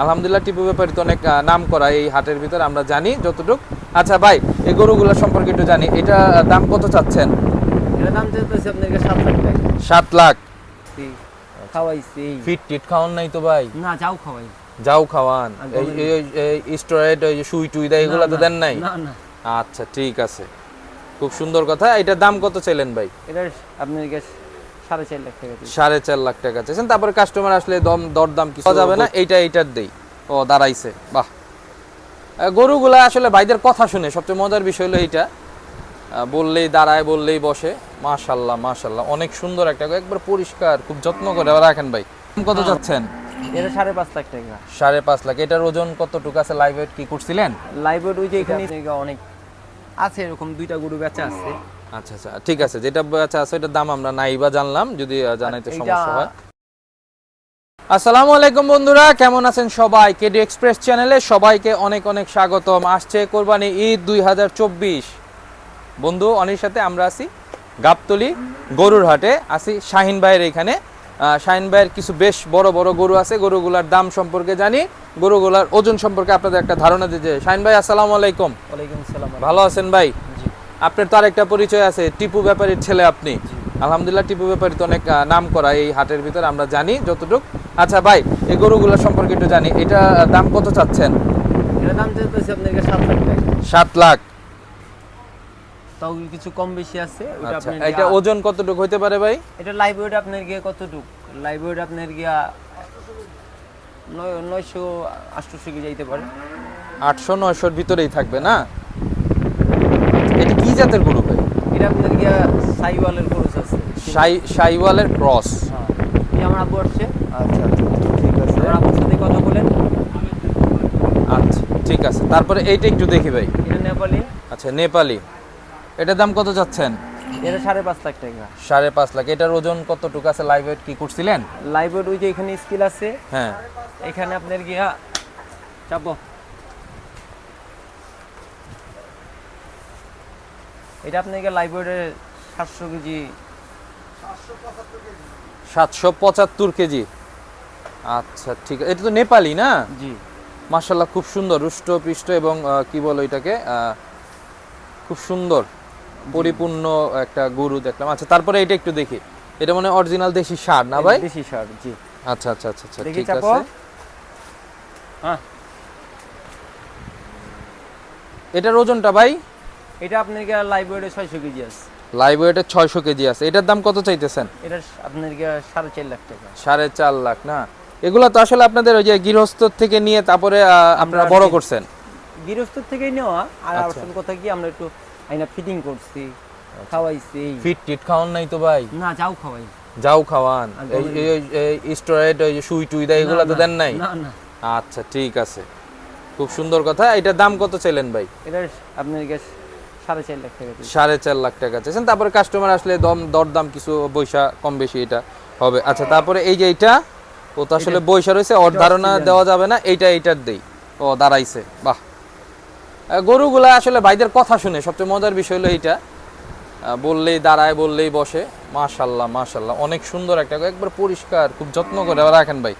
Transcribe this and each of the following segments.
আলহামদুলিল্লাহ টিপু ব্যাপারী তো অনেক নাম করা এই হাটের ভিতরে আমরা জানি যতটুক। আচ্ছা ভাই এই গরুগুলো সম্পর্কে একটু জানি। এটা দাম কত চাচ্ছেন? দাম আপনাকে সাত লাখ সাত লাখ? খাওয়াইছি। ফিট টিট খাওয়ান নাই তো ভাই? না যাও খাওয়াই। যাও খাওয়ান। এই স্টোরেট ওই যে সুই টুই দেয় এগুলো তো দেন নাই? আচ্ছা ঠিক আছে। খুব সুন্দর কথা। এটার দাম কত চাইলেন ভাই? এটা আপনাকে সাড়ে চার লাখ টাকা সাড়ে চার লাখ টাকা চাইছেন। তারপরে কাস্টমার আসলে দম দরদাম কিছু পাওয়া যাবে না এইটা এইটার দেই ও দাঁড়াইছে। বাহ। গরুগুলা আসলে ভাইদের কথা শুনে সবচেয়ে মজার বিষয় হলো এইটা। বললেই দাঁড়ায় বললেই বসে। মাশাল্লাহ মাশাল্লাহ অনেক সুন্দর একটা একবার পরিষ্কার খুব যত্ন করে। রাখেন ভাই দাম কত যাচ্ছেন এটা সাড়ে পাঁচ লাখ টাকা। সাড়ে পাঁচ লাখ। এটার ওজন কতটুকু আছে? লাইভ ওয়েট কি করছিলেন? লাইব্রেরি ওই যে এখানে অনেক আছে এরকম দুইটা গরু বেচা আছে। আচ্ছা আচ্ছা। ঠিক আছে যেটা আচ্ছা আছে এটার দাম আমরা নাই বা জানলাম যদি জানাইতে এইটা- সমস্যা হয়। আসসালামু আলাইকুম বন্ধুরা কেমন আছেন সবাই? কেডি এক্সপ্রেস চ্যানেলে সবাইকে অনেক অনেক স্বাগতম। আসছে কোরবানি ঈদ দুই বন্ধু অনির সাথে আমরা আছি গাবতলি গরুর হাটে। আছি শাহিন ভাইয়ের এখানে। শাহিন ভাইয়ের কিছু বেশ বড় বড় গরু আছে। গরুগুলার দাম সম্পর্কে জানি। গরুগুলার ওজন সম্পর্কে আপনাদের একটা ধারণা দিতে শাহিন ভাই আসসালামু। আলাইকুম ভালো আছেন ভাই? আপনার তো আরেকটা পরিচয় আছে টিপু ব্যাপারীর ছেলে আপনি। আলহামদুলিল্লাহ টিপু ব্যাপারী তো অনেক নাম করা এই হাটের ভিতরে আমরা জানি যতটুক। আচ্ছা ভাই এই গরুগুলো সম্পর্কে একটু জানি এটা দাম কত চাচ্ছেন? সাত লাখ তাও কিছু কম বেশি আছে আচ্ছা এটা ওজন কতটুকু হইতে পারে ভাই? এটা লাইব্রেরি আপনার গিয়ে কতটুক? লাইব্রেরি আপনার গিয়া নয় নয়শো আটশোশো কি যাইতে পারে। আটশো নয়শোর ভিতরেই থাকবে না? কি জাতের গরু ভাই? এটা আপনার গিয়া সাইওয়ালের খরচ আছে। সাই সাইওয়ালের ক্রস। হ্যাঁ। এই আমার আব্বু আসছে। আচ্ছা ঠিক আছে। আমার আব্বুর সাথে কথা বলেন। আচ্ছা ঠিক আছে। তারপরে এইটা একটু দেখি ভাই। এটা নেপালি। আচ্ছা নেপালি। এটার দাম কত চাচ্ছেন এটা সাড়ে পাঁচ লাখ টাকা। সাড়ে পাঁচ লাখ। এটার ওজন কতটুকু আছে? লাইভ ওয়েট কি করছিলেন? লাইব্রেরি ওই যে এখানে স্কিল আছে। হ্যাঁ। এখানে আপনার গিয়া চাপো। এটা আপনার গিয়া লাইব্রেরির সাতশো কেজি সাতশো পঁচাত্তর কেজি। আচ্ছা ঠিক আছে। এটা তো নেপালি না? জি। মার্শাল্লাহ খুব সুন্দর। রুষ্ট পৃষ্ঠ এবং কি বলো এটাকে খুব সুন্দর পরিপূর্ণ একটা গরু দেখলাম। আচ্ছা তারপরে এটা একটু দেখি। এটা মানে অরিজিনাল দেশি সার না ভাই? বেশি সার জি। আচ্ছা আচ্ছা আচ্ছা আচ্ছা ঠিক আছে। হ্যাঁ। এটার ওজনটা ভাই? এটা আপনার গিয়া লাইব্রেরি ছয়শো কেজি আছে। লাইভ ওয়েটের ছয়শো কেজি আছে। এটার দাম কত চাইতেছেন? এটা আপনার সাড়ে চার লাখ টাকা। সাড়ে চার লাখ না? এগুলো তো আসলে আপনাদের ওই যে গৃহস্থ থেকে নিয়ে তারপরে আপনারা বড় করছেন। গৃহস্থ থেকেই নেওয়া আর আচ্ছা। আসল কথা কি আমরা একটু আইনা ফিটিং করছি খাওয়াইছি। ফিট টিট খাওয়ান নাই তো ভাই? না যাও খাওয়াই। যাও খাওয়ান। এই এই- এই- এই স্টোরেট ওই যে সুই টুই দেয় এগুলো তো দেন নাই? না না। আচ্ছা ঠিক আছে। খুব সুন্দর কথা। এটার দাম কত চাইলেন ভাই? এটা আপনার গিয়া সাড়ে চার লাখ টাকা চাইছেন। তারপরে কাস্টমার আসলে দম দরদাম কিছু বৈশা কম বেশি এটা হবে। আচ্ছা তারপরে এই যে এইটা ও তো আসলে বৈশা রয়েছে ওর ধারণা দেওয়া যাবে না এইটা এইটার দেই। ও দাঁড়াইছে বাহ। গরুগুলা আসলে ভাইদের কথা শুনে সবচেয়ে মজার বিষয় হলো এইটা। বললেই দাঁড়ায় বললেই বসে। মাশাল্লাহ মাশাল্লাহ অনেক সুন্দর একটা একবার পরিষ্কার খুব যত্ন করে। রাখেন ভাই।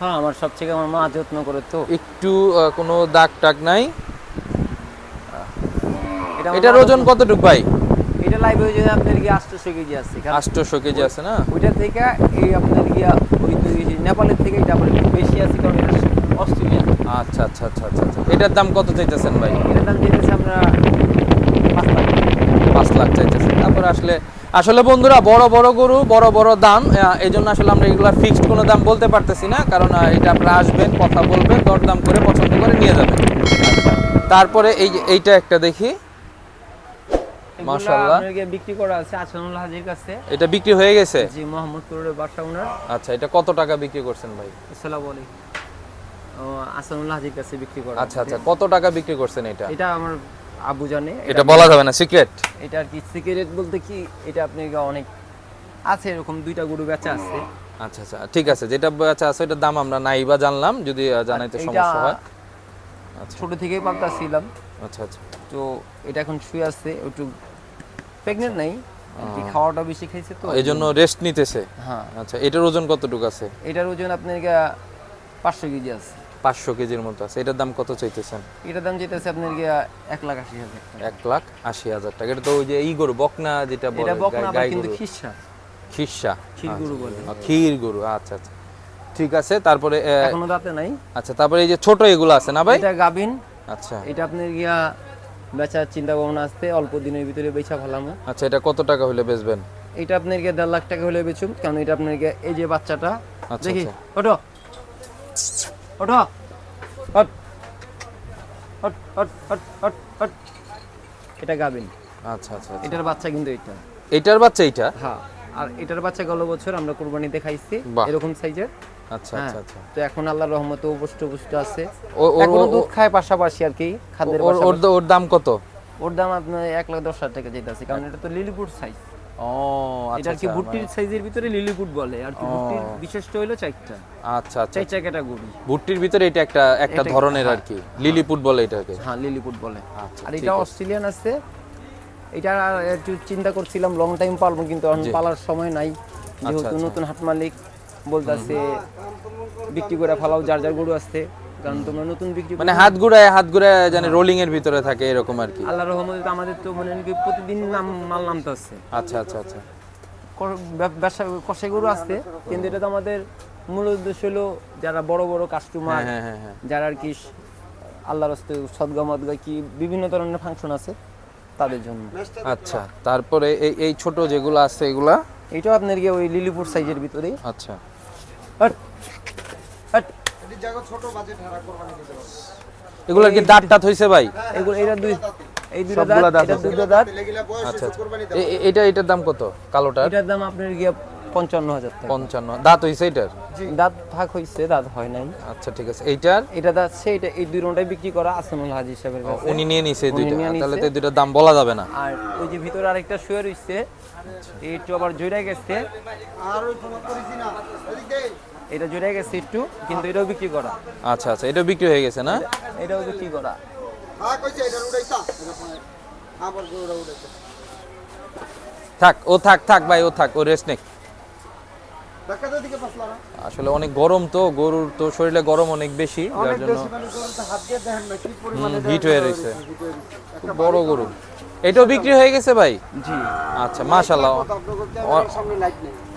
হ্যাঁ আমার সবথেকে আমার মা যত্ন করে তো। একটু কোনো দাগ টাগ নাই। এটা এটার ওজন কতটুকু ভাই? এটা লাইব্রেরি যদি আপনার গিয়া আটশোশো কেজি আছে। কারণ আটশোশো কেজি আছে না? ওইটা থেকে এই আপনার গিয়া ওই কেজি নেপালের থেকে এটা আবার বেশি আছে কারণ এটা অস্ট্রেলিয়া আচ্ছা আচ্ছা আচ্ছা আচ্ছা আচ্ছা। এটার দাম কত চাইতেছেন ভাই? এটার দাম যেতেছে আমরা পাঁচ লাখ। পাঁচ লাখ চাইতেছেন। তারপরে আসলে আসলে বন্ধুরা বড় বড় গরু বড় বড় দাম। এই জন্য আসলে আমরা এগুলা ফিক্সড কোনো দাম বলতে পারতেছি না কারণ এটা আপনারা আসবেন কথা বলবেন দরদাম করে পছন্দ করে নিয়ে যাবেন। আচ্ছা তারপরে এই এইটা একটা দেখি। মাশাআল্লাহ। বিক্রি করা আছে আসানুল হাজির কাছে। এটা বিক্রি হয়ে গেছে? জি মোহাম্মদপুরের বাসা ওনার। আচ্ছা এটা কত টাকা বিক্রি করছেন ভাই? আসসালামু আলাইকুম। আসানুল হাজির কাছে বিক্রি করা আচ্ছা আচ্ছা কত টাকা বিক্রি করছেন এটা? এটা আমার আবু জানে। এটা বলা যাবে না সিক্রেট? এটা আর কি সিগারেট বলতে কি এটা আপনি অনেক আছে এরকম দুইটা গরু বেচা আছে। আচ্ছা আচ্ছা ঠিক আছে যেটা আচ্ছা আছে এটার দাম আমরা নাই বা জানলাম যদি জানাইতে এইটা সমস্যা হয়। আচ্ছা। ছোট থেকেই পালতা ছিলাম আচ্ছা আচ্ছা। তো এটা এখন শুয়ে আছে একটু প্রেগনেন্ট নাই খাওয়াটা বেশি খাইছে তো। এই জন্য রেস্ট নিতেছে? হ্যাঁ। আচ্ছা এটার ওজন কতটুকু আছে? এটার ওজন আপনার পাঁচশো কেজি আছে। পাঁচশো কেজির মতো আছে। এটার দাম কত চাইতেছেন? এটার দাম যেতেছে আপনার গিয়া এক লাখ আশি হাজার এক লাখ আশি হাজার টাকা। এটা তো ওই যে এই গরু বকনা যেটা বলে এটা বক না গাই- আবার গাই কিন্তু গরু। খিসা ক্ষীর গরু বলে। ক্ষীর গরু আচ্ছা আচ্ছা। ঠিক আছে তারপরে এখনও দাঁতে নাই। আচ্ছা তারপরে এই যে ছোট এগুলো আছে না ভাই? এটা গাবিন আচ্ছা। এটা আপনার গিয়া বেচার চিন্তা ভাবনা আসতে অল্প দিনের ভিতরে বেচা ফেলামো। আচ্ছা এটা কত টাকা হলে বেচবেন? এটা আপনার গিয়ে দেড় লাখ টাকা হলে বেচুন কারণ এটা আপনার গিয়ে এই যে বাচ্চাটা আচ্ছা, দেখি। ওঠো ওঠো এটা গাবিন আচ্ছা আচ্ছা আচ্ছা। এটার বাচ্চা কিন্তু এটা এটার বাচ্চা এটা হ্যাঁ। আর এটার বাচ্চা গত বছর আমরা কোরবানিতে খাইছি এরকম সাইজের। আচ্ছা হ্যাঁ। আচ্ছা আচ্ছা। তো এখন আল্লাহর রহমতে উপষ্ট আছে। এখনও দুধ খায় পাশাপাশি আর কি খাদ্যের ওর ওর পাশাপাশি। ওর দাম কত? ওর দাম আপনার এক লাখ দশ হাজার টাকা আছে কারণ এটা তো লিলিপুট সাইজ ও আচ্ছা কি আচ্ছা, ভুট্টির সাইজের ভিতরে লিলিপুট বলে আর কি ভুট্টির বিশেষটা হলো আচ্ছা আচ্ছা। ভুট্টির ভিতরে এটা একটা একটা এটা- ধরনের আর কি লিলিপুট বলে এটাকে। হ্যাঁ লিলিপুট বলে। আর এটা অস্ট্রেলিয়ান আছে এটা একটু চিন্তা করছিলাম লং টাইম পালবো কিন্তু এখন পালার সময় নাই। যেহেতু আচ্ছা। নতুন হাট মালিক বলতেছে বিক্রি করে ফেলাও যার যার গরু আসছে কারণ তোমরা নতুন বিক্রি মানে হাত হাত জানি রোলিং এর ভিতরে থাকে এরকম আর কি। আল্লাহ রহমতে তো আমাদের তো মানে কি প্রতিদিন নাম মাল নামতে আছে আচ্ছা আচ্ছা আচ্ছা। ব্যবসা কষাই গরু আসছে কিন্তু এটা তো আমাদের মূল উদ্দেশ্য হলো যারা বড় বড় কাস্টমার হ্যাঁ হ্যাঁ হ্যাঁ যারা আর কি আল্লাহর হস্তে সদগা মদগা কি বিভিন্ন ধরনের ফাংশন আছে তাদের জন্য। আচ্ছা তারপরে এই এই ছোট যেগুলো আছে এগুলা? এটাও আপনার গিয়ে ওই লিলিপুর সাইজের ভিতরেই। আচ্ছা। Hot, hot. এগুলার কি দাঁত টাত হইছে ভাই? এগুলো এটা দুই এই দুটো দাঁত দাঁত এটা। দুটো দাঁত। আচ্ছা আচ্ছা। এটা এটার দাম কত? কালোটা এটার দাম আপনার গিয়ে পঞ্চান্ন হাজার টাকা। পঞ্চান্ন। দাঁত হইছে এটার? দাঁত ভাগ দাঁত হয় নাই। আচ্ছা ঠিক আছে। এইটার? এটা দাঁত সে এটা এই দুই রোটাই বিক্রি করা আসনুল হাজি সাহেবের কাছে। উনি নিয়ে নিছে দুইটা। তাহলে তো দুইটার দাম বলা যাবে না। আর ওই যে ভিতরে আরেকটা শুয়ে রইছে একটু আবার জড়ে গেছে। এটা জড়ে গেছে একটু কিন্তু এটাও বিক্রি করা। আচ্ছা আচ্ছা এটা বিক্রি হয়ে গেছে না? এটাও বিক্রি করা। থাক ও থাক থাক ভাই ও থাক ও রেস্ট নেক। আসলে অনেক গরম তো গরুর তো শরীরে গরম অনেক বেশি যার জন্য হিট হয়ে রয়েছে। খুব বড় গরু। এটাও বিক্রি হয়ে গেছে ভাই? জি। আচ্ছা মাশাল্লাহ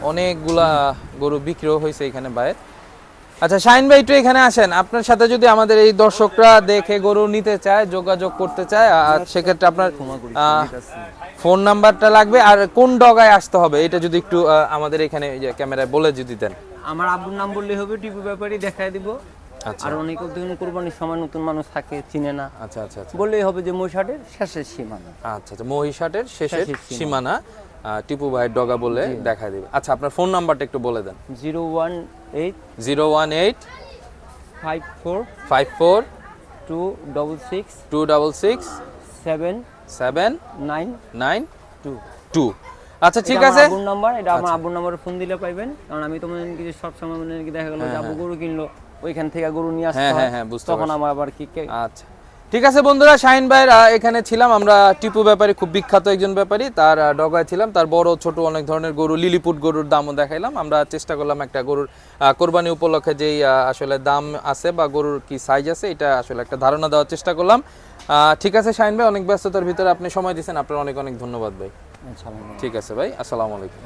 অনেকগুলা গরু বিক্রিও হয়েছে এখানে বাইরে আচ্ছা শাইন ভাই একটু এখানে আসেন। আপনার সাথে যদি আমাদের এই দর্শকরা দেখে গরু নিতে চায় যোগাযোগ করতে চায় আর সেক্ষেত্রে আপনার ফোন নাম্বারটা লাগবে। আর কোন ডগায় আসতে হবে? এটা যদি একটু আমাদের এখানে ক্যামেরায় বলে যদি দেন। আমার আব্বুর নাম বললে হবে টিপু ব্যাপারই দেখায় দিব। আচ্ছা। আর অনেক দিন কোরবানির সময় নতুন মানুষ থাকে চিনে না। আচ্ছা আচ্ছা আচ্ছা। বললেই হবে যে মহিষাটের শেষের সীমানা। আচ্ছা আচ্ছা মহিষাটের শেষের সীমানা। টিপু ভাইয়ের ডগা বলে দেখা দিবে। আচ্ছা আপনার ফোন নাম্বারটা একটু বলে দেন। Zero one eight zero one eight five four five four two double six two double six seven seven nine nine two. Two. আচ্ছা ঠিক আছে। আব্বুর নাম্বার এটা আমার আব্বুর নাম্বারে ফোন দিলে পাইবেন। কারণ আমি তো কিছু সব সময় মনে দেখা গেল যে আব্বু গরু কিনলো ওইখান থেকে গরু নিয়ে আসতে হ্যাঁ, হয়। হ্যাঁ, হ্যাঁ, বুঝতে তখন। আমার আবার কি কে- আচ্ছা। ঠিক আছে বন্ধুরা শাহিন ভাইয়ের এখানে ছিলাম আমরা। টিপু ব্যাপারী খুব বিখ্যাত একজন ব্যাপারী তার ডগায় ছিলাম। তার বড় ছোট অনেক ধরনের গরু লিলিপুট গরুর দামও দেখাইলাম। আমরা চেষ্টা করলাম একটা গরুর কোরবানি উপলক্ষে যেই আসলে দাম আছে বা গরুর কি সাইজ আছে এটা আসলে একটা ধারণা দেওয়ার চেষ্টা করলাম। ঠিক আছে শাহিন ভাই অনেক ব্যস্ততার ভিতরে আপনি সময় দিয়েছেন। আপনার অনেক অনেক ধন্যবাদ ভাই। ঠিক আছে ভাই আসসালামু আলাইকুম।